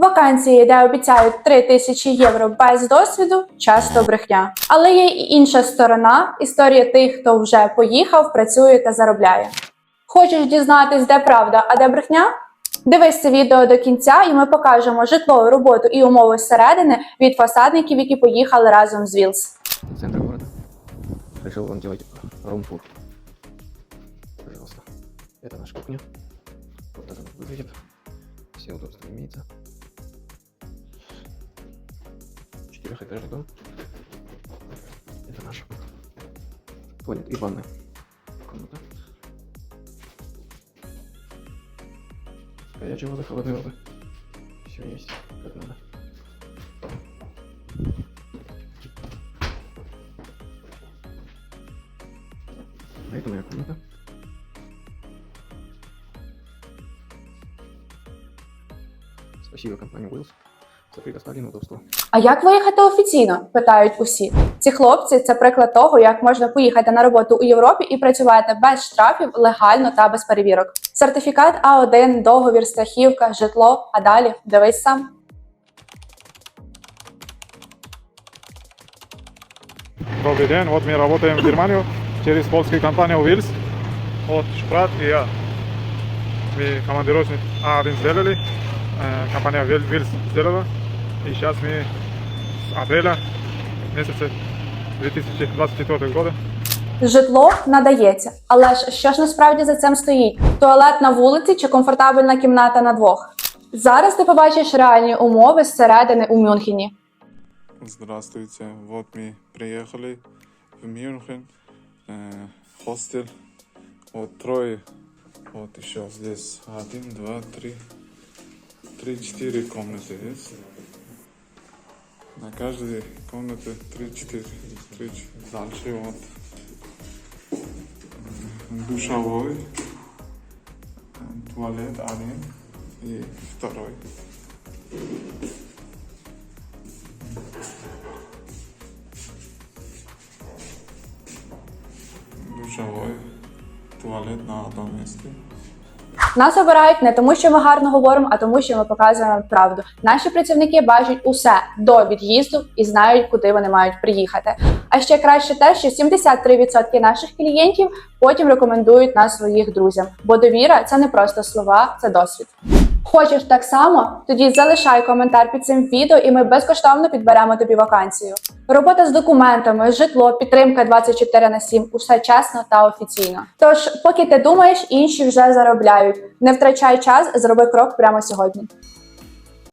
Вакансії, де обіцяють 3 тисячі євро без досвіду, часто брехня. Але є і інша сторона історія тих, хто вже поїхав, працює та заробляє. Хочеш дізнатись, де правда, а де брехня? Дивись це відео до кінця, і ми покажемо житло, роботу і умови зсередини від фасадників, які поїхали разом з Вілс. центр города. Решил вам делать рум-тур. Пожалуйста. Это наша кухня. Вот так выглядит. Все удобства имеется. Четырехэтажный дом. Это наш туалет и ванная комната. Горячая вода, холодная вода. Все есть, как надо. А это моя комната. Спасибо компании Wills за предоставленное удобство. А як виїхати офіційно? питають усі. Ці хлопці це приклад того, як можна поїхати на роботу у Європі і працювати без штрафів легально та без перевірок. Сертифікат А1, договір, страхівка, житло. А далі дивись сам. Добрый день, вот мы работаем в Германию через польскую компанию Wills. Вот Шпрат и я. Мы командировочный А1 сделали, э, компания Wil- Wills сделала. И сейчас мы с апреля месяца 2024 года Житло надається, але ж що ж насправді за цим стоїть? Туалет на вулиці чи комфортабельна кімната на двох? Зараз ти побачиш реальні умови зсередини у Мюнхені. Здравствуйте, вот мы приехали в Мюнхен, э, хостел, вот трое, вот еще здесь один, два, три, три, четыре комнаты есть. На каждой комнате три-четыре, три, ч- дальше вот душевой, туалет один и второй. Душевой, туалет на одном месте. Нас обирають не тому, що ми гарно говоримо, а тому, що ми показуємо правду. Наші працівники бачать усе до від'їзду і знають, куди вони мають приїхати. А ще краще те, що 73% наших клієнтів потім рекомендують нас своїх друзям. Бо довіра це не просто слова, це досвід. Хочеш так само? Тоді залишай коментар під цим відео, і ми безкоштовно підберемо тобі вакансію. Робота з документами, житло, підтримка 24 на 7 – усе чесно та офіційно. Тож, поки ти думаєш, інші вже заробляють. Не втрачай час, зроби крок прямо сьогодні.